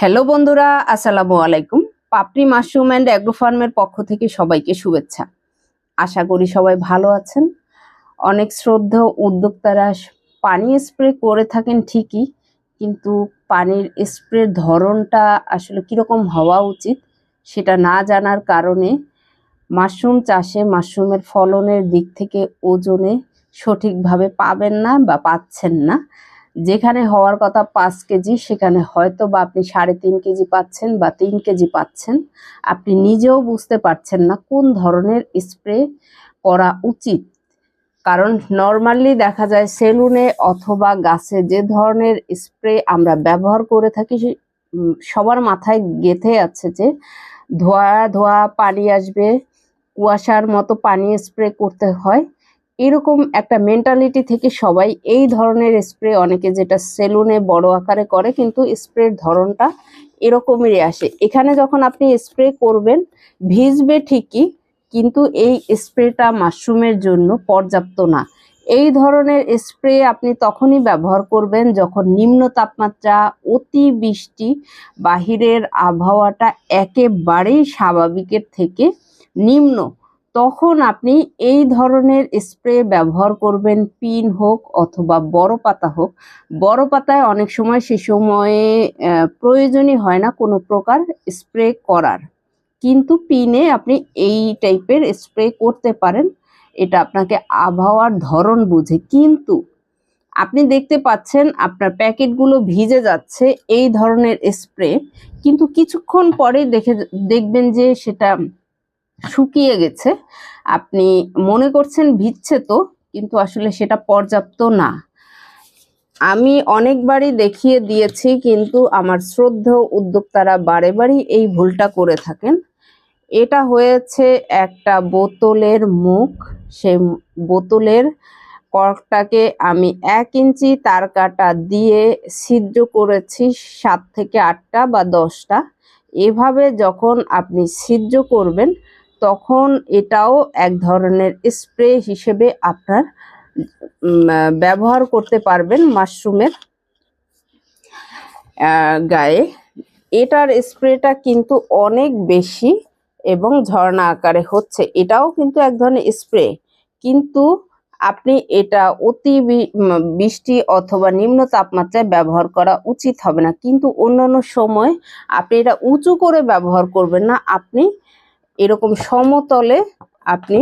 Hello বন্ধুরা, আসসালামু আলাইকুম। পাপড়ি মাশরুম অ্যান্ড অ্যাগ্রোফার্মের পক্ষ থেকে সবাইকে শুভেচ্ছা। আশা করি সবাই ভালো আছেন। অনেক শ্রদ্ধা উদ্যোক্তারা পানি স্প্রে করে থাকেন ঠিকই, কিন্তু পানির স্প্রের ধরনটা আসলে কীরকম হওয়া উচিত সেটা না জানার কারণে মাশরুম চাষে মাশরুমের ফলনের দিক থেকে ওজনে সঠিকভাবে পাবেন না বা পাচ্ছেন না। যেখানে হওয়ার কথা পাঁচ কেজি, সেখানে হয়তো বা আপনি সাড়ে তিন কেজি পাচ্ছেন বা তিন কেজি পাচ্ছেন। আপনি নিজেও বুঝতে পারছেন না কোন ধরনের স্প্রে করা উচিত। কারণ নর্মালি দেখা যায় সেলুনে অথবা গাছে যে ধরনের স্প্রে আমরা ব্যবহার করে থাকি সবার মাথায় গেঁথে আছে যে ধোয়া ধোয়া পানি আসবে, কুয়াশার মতো পানি স্প্রে করতে হয়। এরকম একটা মেন্টালিটি থেকে সবাই এই ধরনের স্প্রে অনেকে যেটা সেলুনে বড় আকারে করে, কিন্তু স্প্রের ধরনটা এরকমই আসে। এখানে যখন আপনি স্প্রে করবেন, ভিজবে ঠিকই, কিন্তু এই স্প্রেটা মাশরুমের জন্য পর্যাপ্ত না। এই ধরনের স্প্রে আপনি তখনই ব্যবহার করবেন যখন নিম্ন তাপমাত্রা, অতি বৃষ্টি, বাহিরের আবহাওয়াটা একেবারেই স্বাভাবিকের থেকে নিম্ন। তখন আপনি এই ধরনের স্প্রে ব্যবহার করবেন পিন হোক অথবা বড় পাতা হোক। বড় পাতায় অনেক সময় সে সময়ে প্রয়োজনই হয় না কোনো প্রকার স্প্রে করার। কিন্তু পিনে আপনি এই টাইপের স্প্রে করতে পারেন, এটা আপনাকে আবহাওয়ার ধরন বুঝে। কিন্তু আপনি দেখতে পাচ্ছেন আপনার প্যাকেটগুলো ভিজে যাচ্ছে এই ধরনের স্প্রে কিন্তু কিছুক্ষণ পরে দেখে, দেখবেন যে সেটা শুকিয়ে গেছে। আপনি মনে করছেন ভিজছে তো, কিন্তু আসলে সেটা পর্যাপ্ত না। আমি অনেকবারই দেখিয়ে দিয়েছি, কিন্তু আমার শ্রদ্ধেয় উদ্যোক্তারা বারে বারেই এই ভুলটা করে থাকেন। এটা হয়েছে একটা বোতলের মুখ। সেই বোতলের কর্কটাকে আমি এক ইঞ্চি তার কাটা দিয়ে ছিদ্র করেছি সাত থেকে আটটা বা দশটা। এভাবে যখন আপনি ছিদ্র করবেন তখন এটাও এক ধরনের স্প্রে হিসেবে আপনার ব্যবহার করতে পারবেন মাশরুমের গায়ে। এটার স্প্রেটা কিন্তু অনেক বেশি এবং ঝর্ণা আকারে হচ্ছে। এটাও কিন্তু এক ধরনের স্প্রে। কিন্তু আপনি এটা অতি বৃষ্টি অথবা নিম্ন তাপমাত্রায় ব্যবহার করা উচিত হবে না। কিন্তু অন্যান্য সময় আপনি এটা উঁচু করে ব্যবহার করবেন না। আপনি এরকম সমতলে আপনি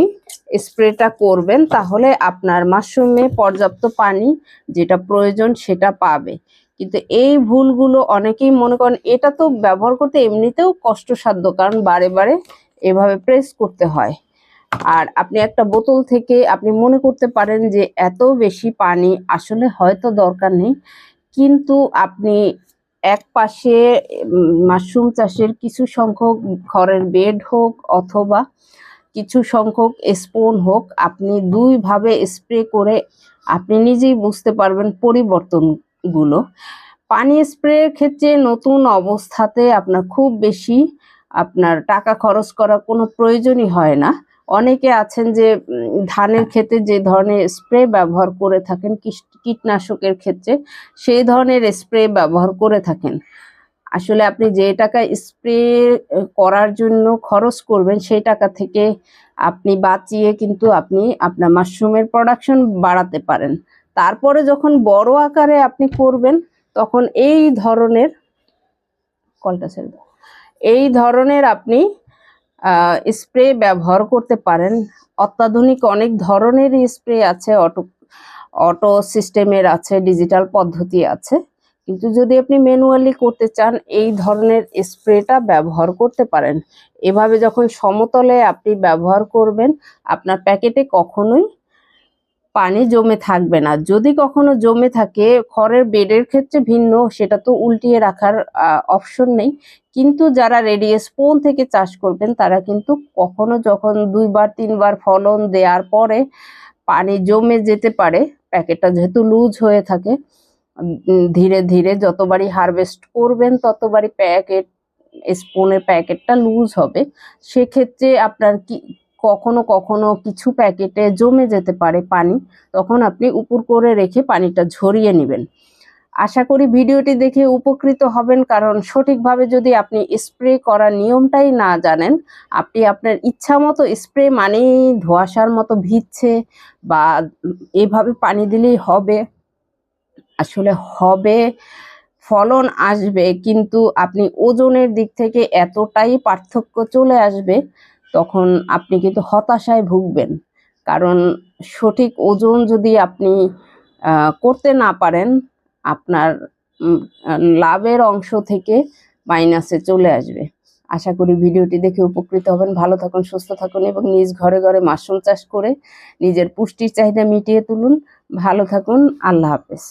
স্প্রেটা করবেন, তাহলে আপনার মাশরুমে পর্যাপ্ত পানি যেটা প্রয়োজন সেটা পাবে। কিন্তু এই ভুলগুলো অনেকেই মনে করেন, এটা তো ব্যবহার করতে এমনিতেও কষ্টসাধ্য, কারণ বারে বারে এভাবে প্রেস করতে হয়। আর আপনি একটা বোতল থেকে আপনি মনে করতে পারেন যে এত বেশি পানি আসলে হয়তো দরকার নেই, কিন্তু আপনি এক পাশে মাশরুম চাষের কিছু সংখ্যক খড়ের বেড হোক অথবা কিছু সংখ্যক স্পোন হোক, আপনি দুইভাবে স্প্রে করে আপনি নিজেই বুঝতে পারবেন পরিবর্তনগুলো। পানি স্প্রের ক্ষেত্রে নতুন অবস্থাতে আপনার খুব বেশি আপনার টাকা খরচ করার কোনো প্রয়োজনই হয় না। অনেকে আছেন যে ধানের ক্ষেত্রে যে ধরনের স্প্রে ব্যবহার করে থাকেন কীট- কীটনাশকের ক্ষেত্রে সেই ধরনের স্প্রে ব্যবহার করে থাকেন। আসলে আপনি যে টাকা স্প্রে করার জন্য খরচ করবেন, সেই টাকা থেকে আপনি বাঁচিয়ে কিন্তু আপনি আপনার মাশরুমের প্রোডাকশন বাড়াতে পারেন। তারপরে যখন বড় আকারে আপনি করবেন, তখন এই ধরনের, কলটা ছেড়ে এই ধরনের আপনি স্প্রে ব্যবহার করতে পারেন। অত্যাধুনিক অনেক ধরনের স্প্রে আছে অটো অটো সিস্টেমের আছে ডিজিটাল পদ্ধতি আছে। কিন্তু যদি আপনি ম্যানুয়ালি করতে চান, এই ধরনের স্প্রেটা ব্যবহার করতে পারেন। এভাবে যখন সমতলে আপনি ব্যবহার করবেন, আপনার প্যাকেটে কখনোই পানি জমে থাকবে না। যদি কখনো জমে থাকে, খড়ের বেডের ক্ষেত্রে ভিন্ন, সেটা তো উল্টিয়ে রাখার অপশন নেই। কিন্তু যারা রেডি স্পুন থেকে চাষ করবেন, তারা কিন্তু কখনো যখন দুইবার, তিনবার ফলন দেওয়ার পরে পানি জমে যেতে পারে, প্যাকেটটা যেহেতু লুজ হয়ে থাকে ধীরে ধীরে যতবারই হারভেস্ট করবেন, ততবারই প্যাকেট স্পুনের প্যাকেটটা লুজ হবে। সেক্ষেত্রে আপনার কি কখনো কখনো কিছু প্যাকেটে জমে যেতে পারে পানি, তখন আপনি উপর করে রেখে পানিটা ঝরিয়ে নেবেন। আশা করি ভিডিওটি দেখে উপকৃত হবেন, কারণ সঠিকভাবে যদি আপনি স্প্রে করার নিয়মটাই না জানেন, আপনি আপনার ইচ্ছা মতো স্প্রে মানেই ধোয়াশার মতো ভিজছে বা এভাবে পানি দিলেই হবে। আসলে হবে, ফলন আসবে, কিন্তু আপনি ওজনের দিক থেকে এতটাই পার্থক্য চলে আসবে তখন আপনি কিন্তু হতাশায় ভুগবেন। কারণ সঠিক ওজন যদি আপনি করতে না পারেন, আপনার লাভের অংশ থেকে মাইনাসে চলে আসবে। আশা করি ভিডিওটি দেখে উপকৃত হবেন। ভালো থাকুন, সুস্থ থাকুন এবং নিজ ঘরে ঘরে মাশরুম চাষ করে নিজের পুষ্টির চাহিদা মিটিয়ে তুলুন। ভালো থাকুন, আল্লাহ হাফেজ।